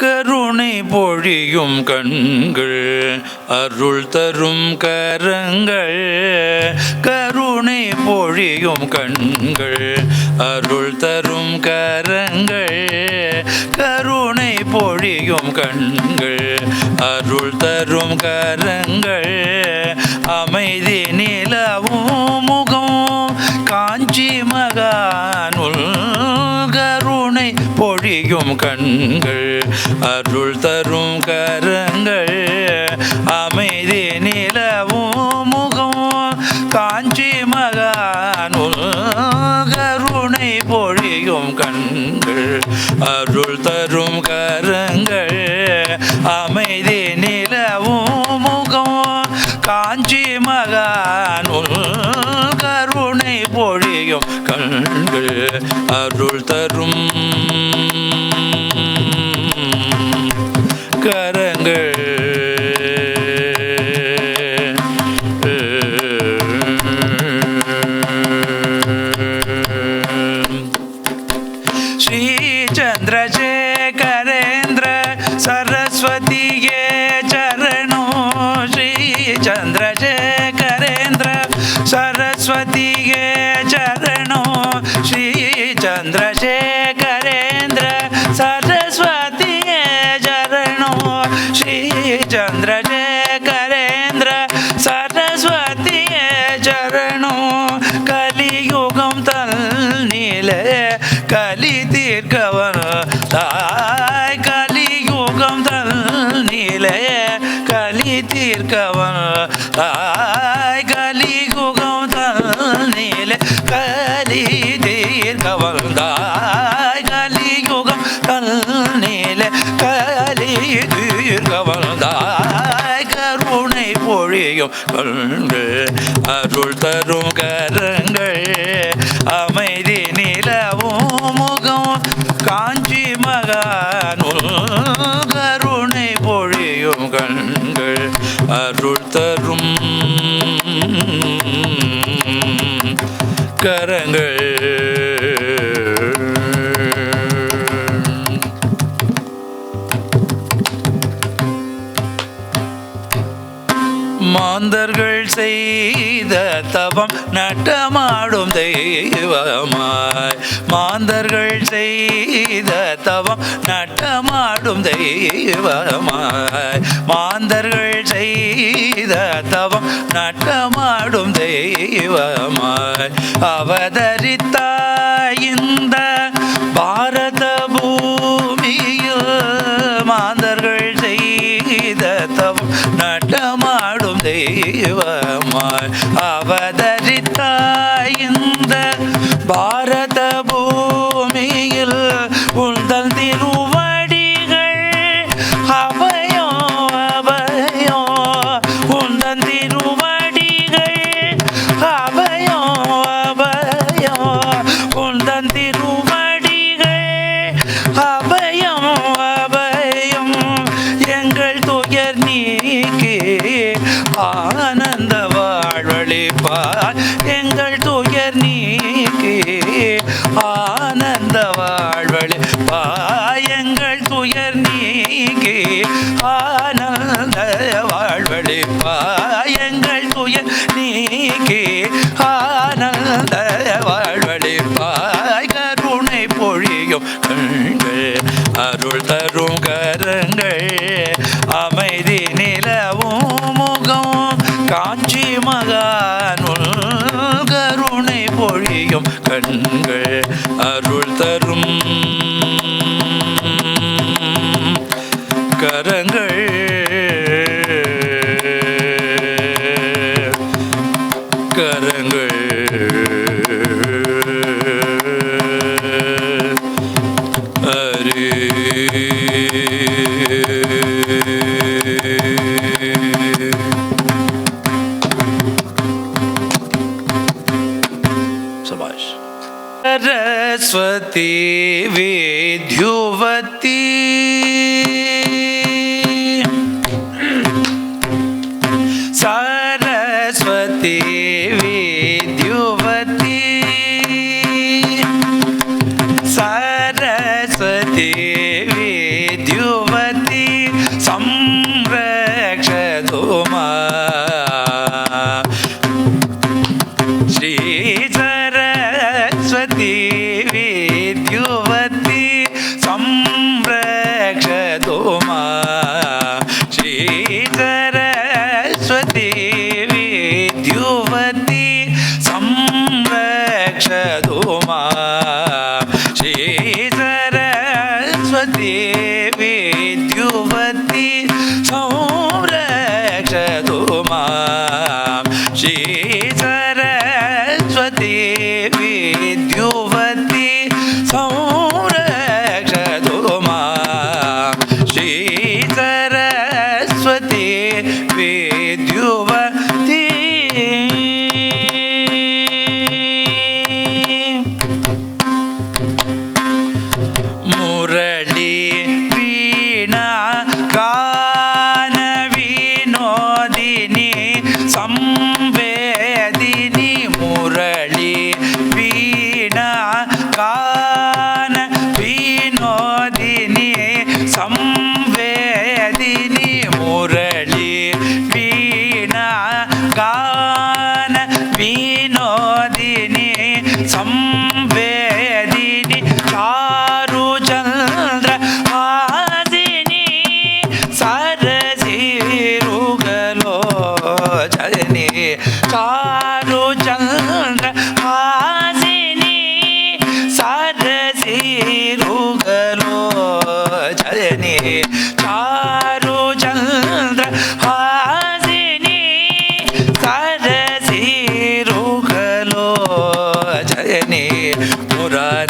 கருணை பொழியும் கண்கள் அருள் தரும் கரங்கள். கருணை பொழியும் கண்கள் அருள் தரும் கரங்கள். கருணை பொழியும் கண்கள் அருள் தரும் கரங்கள். அமைதி நிலவும் முகம் காஞ்சி மகா பொழியும் கண்கள் அருள் தரும் கரங்கள் அமைதி நிலவும் முகம் காஞ்சி மகானுள் கருணை பொழியும் கண்கள் அருள் தரும் கரங்கள் அமைதி அருள் தரும். கரங்கள் பொழியும் கண்கள் அருள் தரும் கரங்கள் அமைதி நிலவும் முகம் காஞ்சி மகானுள் கருணை பொழியும் கண்கள் அருள் தரும் கரங்கள். பக்தர்கள் செய்த தவம் நட்டமாடும் தெய்வமாய். மாந்தர்கள் செய்த தவம் நட்டமாடும் தெய்வமாய். மாந்தர்கள் செய்த தவம் நட்டமாடும் தெய்வமாய். அவதரித்தாய் இந்த பாரத பூமியில் மாந்தர்கள் செய்த தவம் நட்ட தெய்வமாய் அவதரித்தார். ஆனந்த வாழ்வழிப்பார் எங்கள் துயர் நீக்கி ஆனந்த வாழ்வழிப்பாய் கருணை பொழியும் கண்கள் அருள் தரும் கரங்கள் அமைதி நிலவும் முகம் காஞ்சி மகானுள் கருணை பொழியும் கண்கள் அருள் தரும் सरस्वती विद्युवती सरस्वती विद्युवती द्युवती मा। Mm-hmm.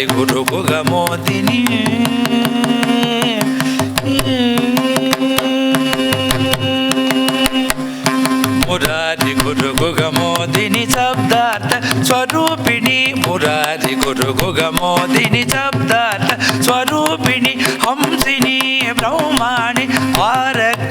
मुरारि गुरु गुगमोदिनी मुरारि गुरु गुगमोदिनी शब्दार्थ स्वरूपिणी मुरारि गुरु गुगमोदिनी शब्दार्थ स्वरूपिणी हंसिनी ब्रह्माणि आरक्तवर्णरूपिणि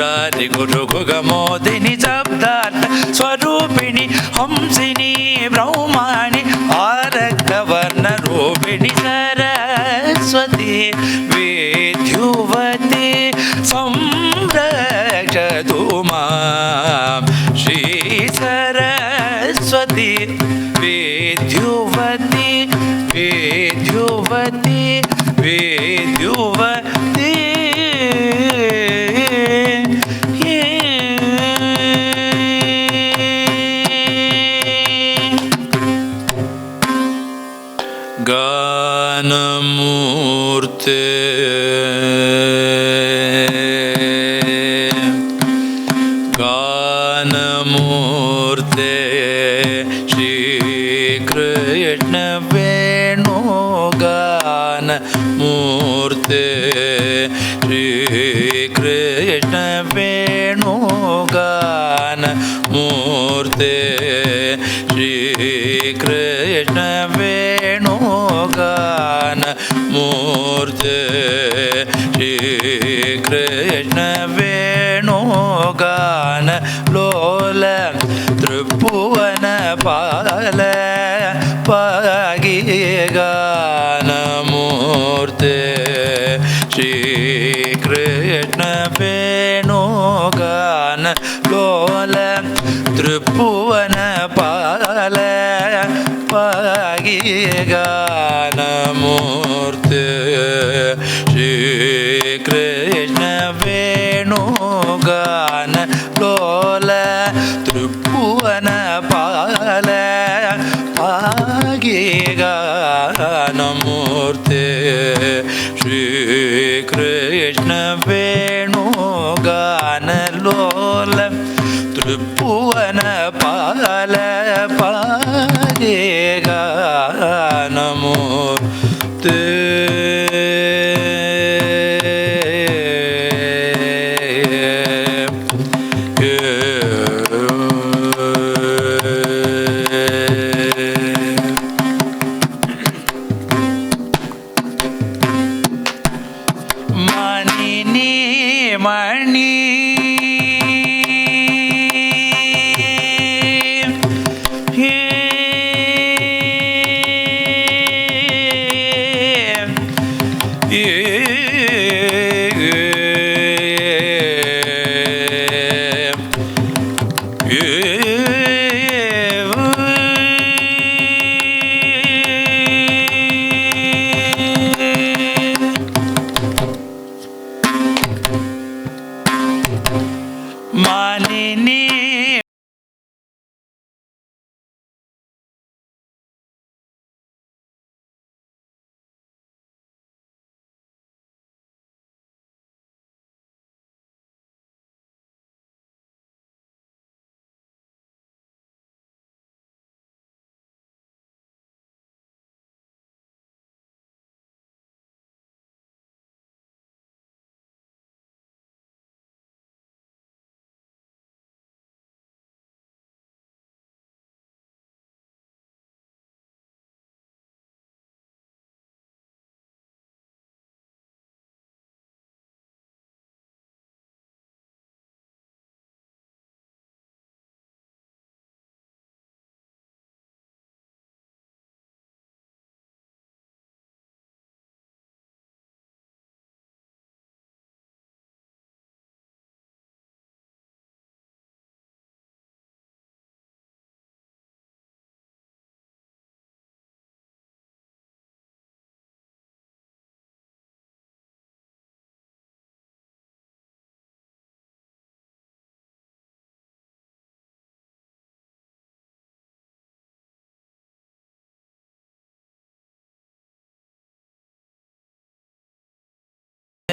రాధి గురుగుగ మోదిని శబ్దార్థ స్వరూపిణి హంసిని బ్రహ్మాణి ఆరక్త వర్ణ రూపిణి సరస్వతి ശ്രീകൃഷ്ണ വേണുഗാന മൂർത്തി. ശ്രീകൃഷ്ണ വേണുഗാന മൂർത്തി. ശ്രീകൃഷ്ണ വേണുഗാന ലോല തൃപ്പുവന പാല പകീകാ திருப்புவன பால பாகியகானமூர்த்து ஸ்ரீகிருஷ்ண வேணுகான லோல திருப்புவன பால பாகியகானமூர்த்து ஸ்ரீகிருஷ்ண வே భువన పాల పాదేగానము மணி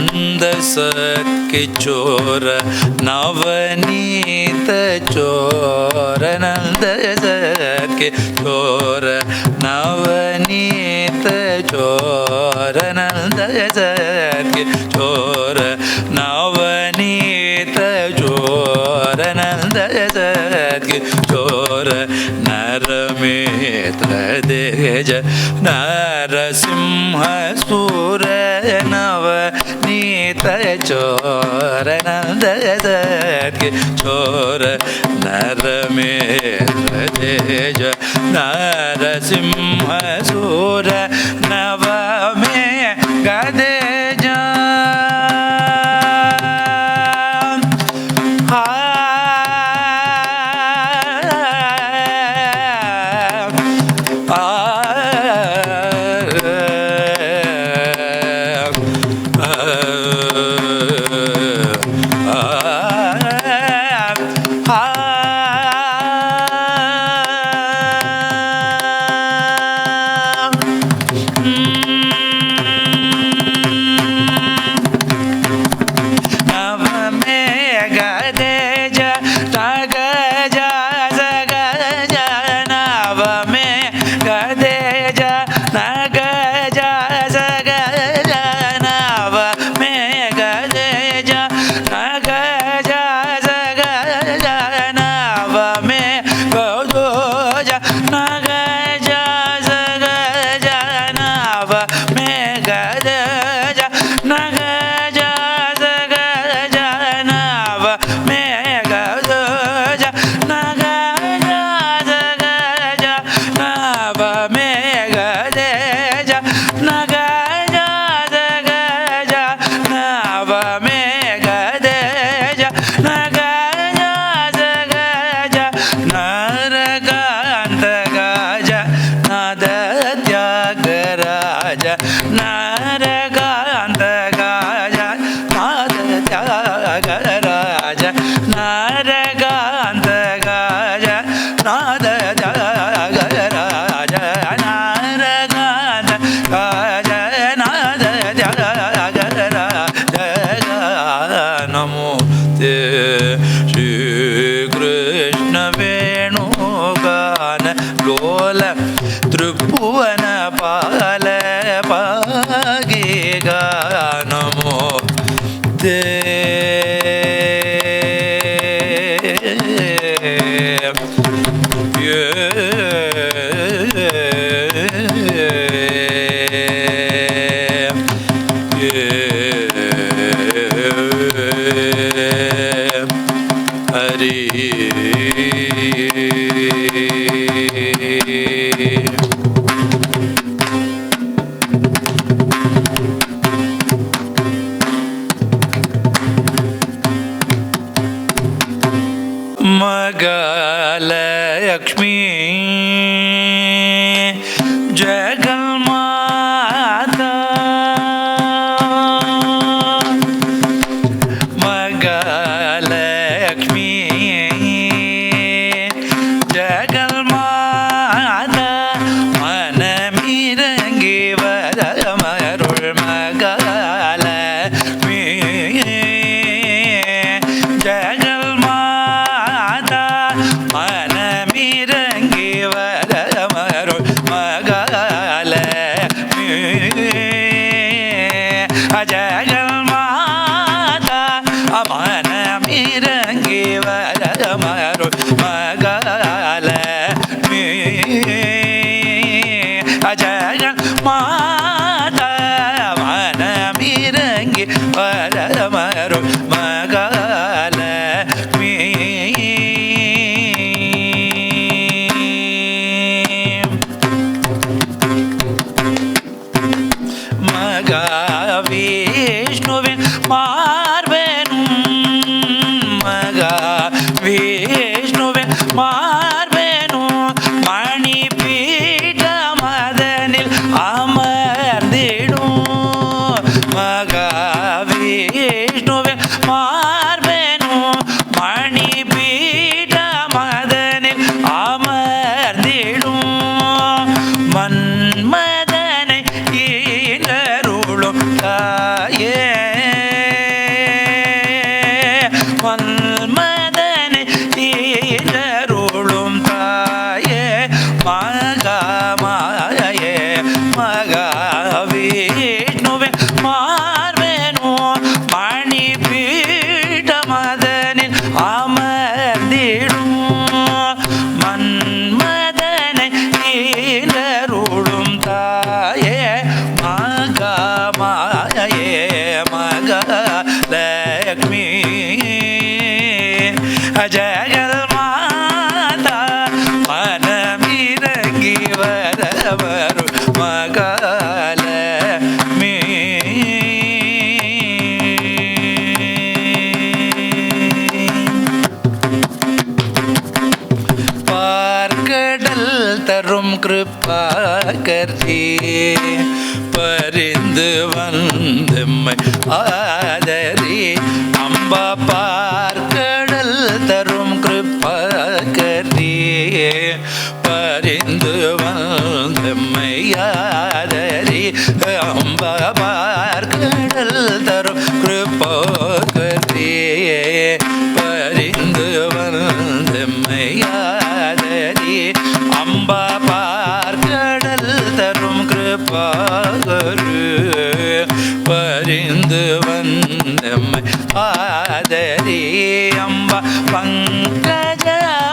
नन्द सकिचोर नवनीत चोर, नंद सकिचोर नवनीत चोर, नंद सकिचोर नवनीत चोर नन्द सकिचोर नरमेत देज नरसिंह सूर नव ತರ ಚೋರ ನಂದಕ್ಕೆ ಚೋರ ನರಮೇ ನರಸಿಂಹ ಸೂರ ಮಗ Yeah. ಜಗ என்றும் கிருப்பாகர்த்தி பரிந்து வந்தம்மை ஆதரி. அம்பா பார்க்கடல் தரும் கிருப்பாகர்த்தி பரிந்து வந்தம்மை ஆதரி. அம்பா பார்க்கடல் தரும் கிருப்பாக அறிந்து வந்தம்மை. ஆதரி அம்பா பங்கஜ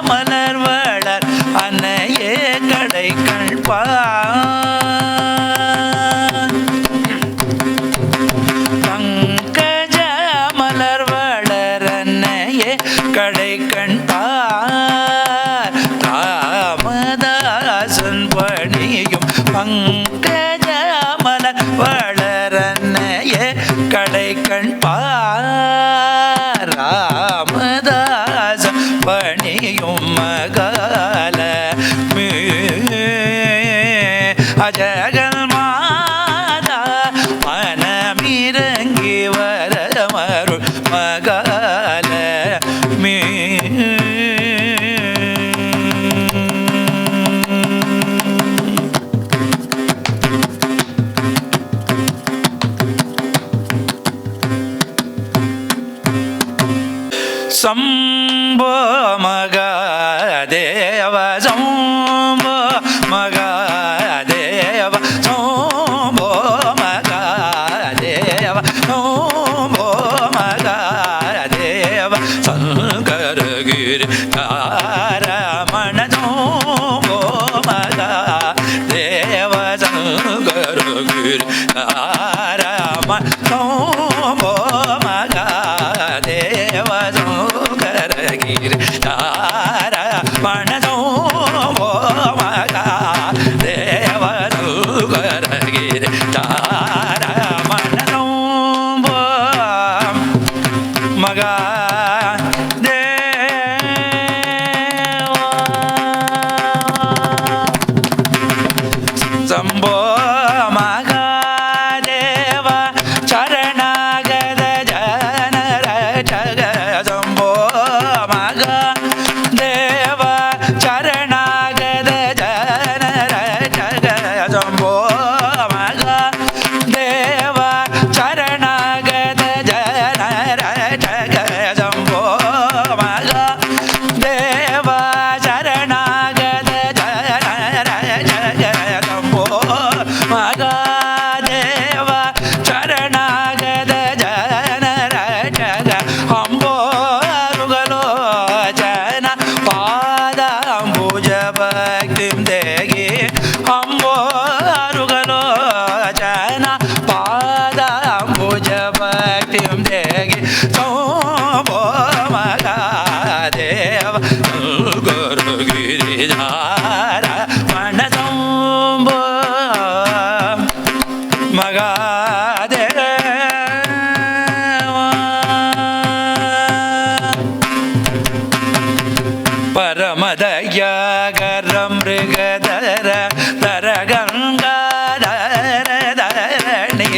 மலர் வளர் அன்னையே கடை கண்பா சம்பா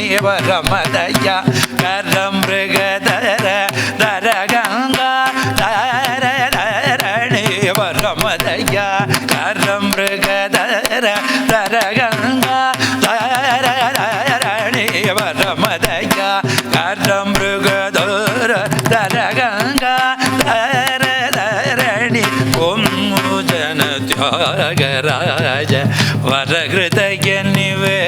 தேவரமதய கரம் மிருகதர தரகங்கா தரணேவரமதய கரம் மிருகதர தரகங்கா தரணேவரமதய கரம் மிருகதர தரகங்கா தரணி பொம்முஜன தியாகராஜ வரகிருதய நிவே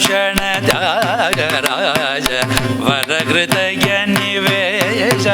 ഭൂഷണ ജാഗരാജ വരകൃതയ നിവേശ